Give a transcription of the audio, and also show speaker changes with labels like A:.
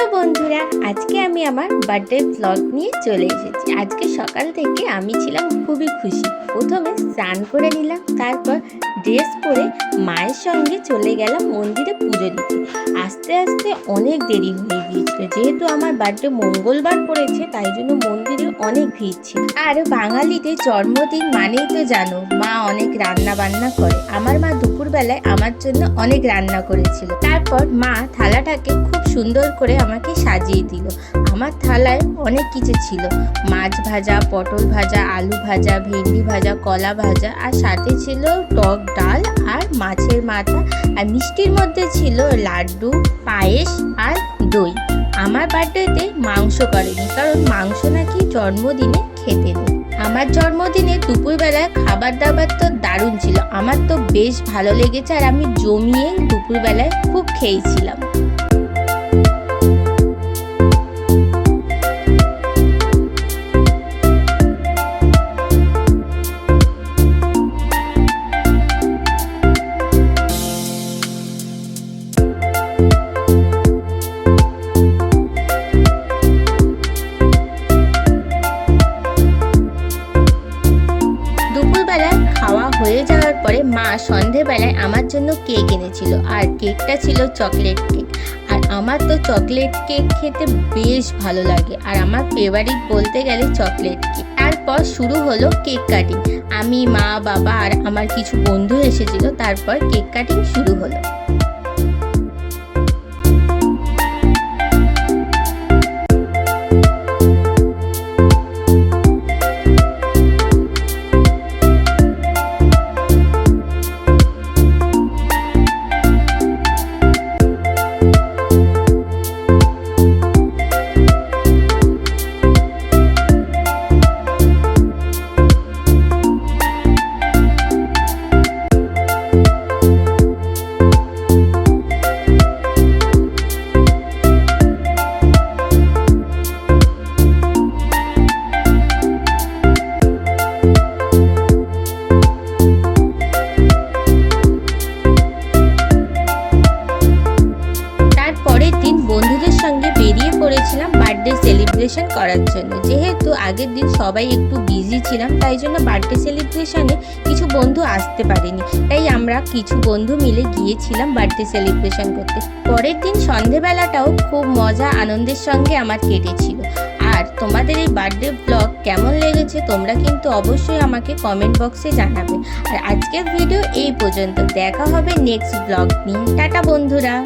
A: Hello বন্ধুরা, আজকে আমি আমার বার্থডে ব্লগ নিয়ে চলে এসেছি। আজকে সকাল থেকে আমি ছিলাম খুবই খুশি। প্রথমে স্নান করে নিলাম, তারপর ড্রেস পরে মায়ের সঙ্গে চলে গেলাম মন্দিরে পুজো দিতে। আস্তে আস্তে অনেক দেরি হয়ে গিয়েছিল, যেহেতু আমার বার্থডে মঙ্গলবার পড়েছে, তাই জন্য মন্দিরে অনেক ভিড় ছিল। আর বাঙালিদের জন্মদিন মানেই তো জানো, মা অনেক রান্না বান্না করে। আমার মা দুপুরবেলায় আমার জন্য অনেক রান্না করেছিল। তারপর মা থালাটাকে খুব সুন্দর করে আমাকে সাজিয়ে দিল। আমার থালায় অনেক কিছু ছিল। মাছ ভাজা, পটল ভাজা, আলু ভাজা, ভেন্ডি ভাজা, কলা ভাজা, আর সাথে ছিল টক ডাল আর মাছের মাথা। আর মিষ্টির মধ্যে ছিল লাড্ডু, পায়েস আর দই। আমার বার্থডেতে মাংস করেনি, কারণ মাংস নাকি জন্মদিনে খেতে নেই। আমার জন্মদিনে দুপুরবেলায় খাবার দাবার তো দারুণ ছিল। আমার তো বেশ ভালো লেগেছে আর আমি জমিয়ে দুপুরবেলায় খুব খেয়েছিলাম। মা সন্ধেবেলায় আমার জন্য কেক এনেছিল আর কেকটা ছিল চকলেট কেক। আর আমার তো চকলেট কেক খেতে বেশ ভালো লাগে আর আমার ফেভারিট বলতে গেলে চকলেট কেক। তারপর শুরু হলো কেক কাটিং। আমি মা, বাবা আর আমার কিছু বন্ধু এসেছিল, তারপর কেক কাটিং শুরু হলো। বন্ধুদের সঙ্গে বেরিয়ে পড়েছিলাম বার্থডে সেলিব্রেশন করার জন্য। যেহেতু আগের দিন সবাই একটু বিজি ছিলাম, তাই জন্য বার্থডে সেলিব্রেশনে কিছু বন্ধু আসতে পারেনি। তাই আমরা কিছু বন্ধু মিলে গিয়েছিলাম বার্থডে সেলিব্রেশন করতে। পরের দিন সন্ধেবেলাটাও খুব মজা, আনন্দের সঙ্গে আমার কেটেছিল। আর তোমাদের এই বার্থডে ব্লগ কেমন লেগেছে তোমরা কিন্তু অবশ্যই আমাকে কমেন্ট বক্সে জানাবে। আর আজকের ভিডিও এই পর্যন্ত। দেখা হবে নেক্সট ব্লগ নিয়ে। টাটা বন্ধুরা।